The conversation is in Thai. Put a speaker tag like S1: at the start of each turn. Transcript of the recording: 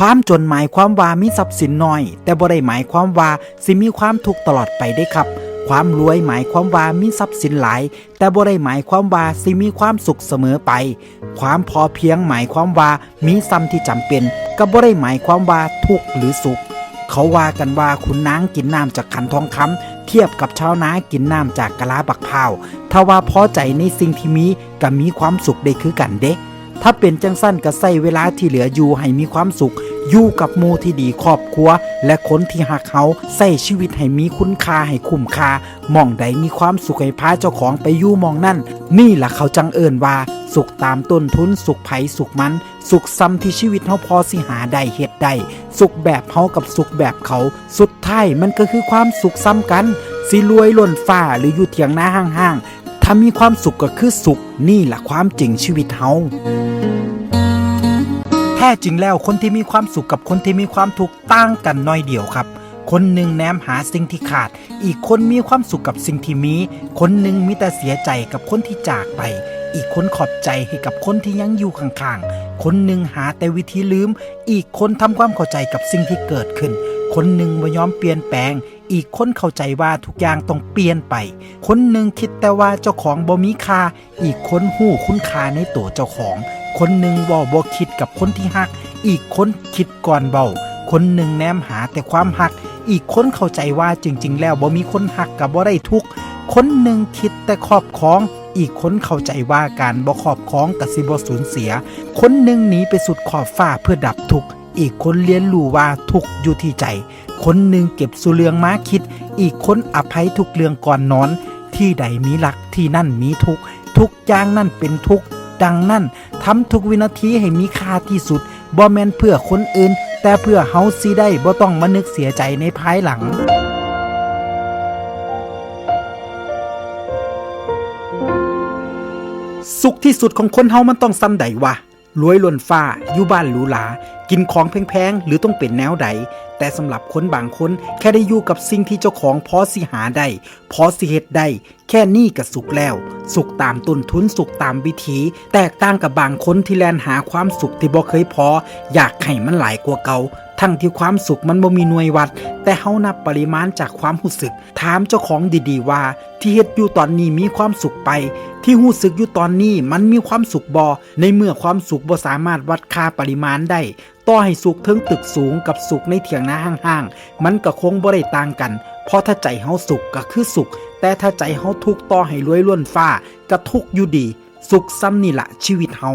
S1: ความจนหมายความว่ามีทรัพย์สินน้อย แต่บ่ได้หมายความว่าสิมีความทุกข์ตลอดไปได้ครับ ความรวยหมายความว่ามีทรัพย์สินหลาย แต่บ่ได้หมายความว่าสิมีความสุขเสมอไป ความพอเพียงหมายความว่ามีซ้ำที่จำเป็นก็บ่ได้หมายความว่าทุกข์หรือสุข เขาว่ากันว่าคุณนางกินน้ำจากขันทองคำเทียบกับชาวนากินน้ำจากกะลาบักพร้าวถ้าว่าพอใจในสิ่งที่มีก็มีความสุขได้คือกันเด้ ถ้าเป็นจังสั้นก็ใส่เวลาที่เหลืออยู่ให้มีความสุข อยู่กับมูที่ดีครอบครัว และคนที่หักเขาใส่ชีวิตให้มีคุณค่าให้คุ้มค่ามองใดมีความสุขให้พาเจ้าของไปอยู่มองนั่น นี่แหละเขาจังเอิญว่า สุขตามต้นทุน สุขไผสุขมัน สุขซ้ำที่ชีวิตเฮาพอสิหาได้เฮ็ดได้สุขแบบเฮากับสุขแบบเขา สุดท้ายมันก็คือความสุขซ้ำกัน สิรวยล้นฟ้าหรืออยู่เถียงหน้าห้างๆ ถ้ามีความสุขก็คือสุขนี่แหละความจริงชีวิตเฮาแท้จริงแล้วคนที่มีความสุขกับคนที่มีความทุกข์ต่างกันน้อยเดียวครับ คนหนึ่งแนมหาสิ่งที่ขาด อีกคนมีความสุขกับสิ่งที่มี คนหนึ่งมีแต่เสียใจกับคนที่จากไป อีกคนขอบใจให้กับคนที่ยังอยู่ข้างๆ คนหนึ่งหาแต่วิธีลืม อีกคนทำความเข้าใจกับสิ่งที่เกิดขึ้น คนหนึ่งไม่ยอมเปลี่ยนแปลง อีกคนเข้าใจว่าทุกอย่างต้องเปลี่ยนไป คนหนึ่งคิดแต่ว่าเจ้าของบ่มีค่า อีกคนหู้คุณค่าในตัวเจ้าของ คนหนึ่งว่าบ่คิดกับคนที่ฮัก อีกคนคิดก่อนเบาคนหนึ่งแนมหาแต่ความหัก อีกคนเข้าใจว่าจริง ๆ แล้วบ่มีคนหักกับบ่ได้ทุกคนหนึ่งคิดแต่ครอบครองอีกคนเข้าใจว่าการบ่ครอบครองกับสิบ่สูญเสีย คนหนึ่งหนีไปสุดขอบฟ้าเพื่อดับทุกข์ อีกคนเรียนรู้ว่าทุกอยู่ที่ใจ คนหนึ่งเก็บสุเรืองม้าคิด อีกคนอภัยทุกเรื่องก่อนนอน ที่ใดมีหลักที่นั่นมีทุก ทุกอย่างนั่นเป็นทุก ดังนั้นทำทุกวินาทีให้มีค่าที่สุดบ่แมนเพื่อคนอื่น แต่เพื่อเฮาสิได้บ่ต้องมานึกเสียใจในภายหลังสุขที่สุดของคนเฮามันต้องซ้ำใดวะ รวยล้นฟ้าอยู่บ้านหรูหรากินของแพงๆ หรือต้องเป็นแนวใด แต่สำหรับคนบางคนแค่ได้อยู่กับสิ่งที่เจ้าของพอสิหาได้พอสิเฮ็ดได้ แค่นี้ก็สุขแล้ว สุขตามต้นทุนสุขตามวิธี แตกต่างกับบางคนที่แลนหาความสุขที่บ่เคยพอ อยากให้มันหลายกว่าเก่าทั้งที่ความสุขมันบ่มีหน่วยวัด แต่เฮานับปริมาณจากความรู้สึก ถามเจ้าของดีๆว่า ที่เฮ็ดอยู่ตอนนี้มีความสุขไป ที่รู้สึกอยู่ตอนนี้มันมีความสุขบอในเมื่อความสุขบ่สามารถวัดค่าปริมาณได้ต่อให้สุขเทิงตึกสูงกับสุขในเถียงนาห้างๆ มันก็คงบ่ได้ต่างกัน เพราะถ้าใจเฮาสุขก็คือสุข แต่ถ้าใจเฮาทุกข์ต่อให้รวยล้วนฟ้าก็ทุกข์อยู่ดี สุขซ้ำนี่ละชีวิตเฮา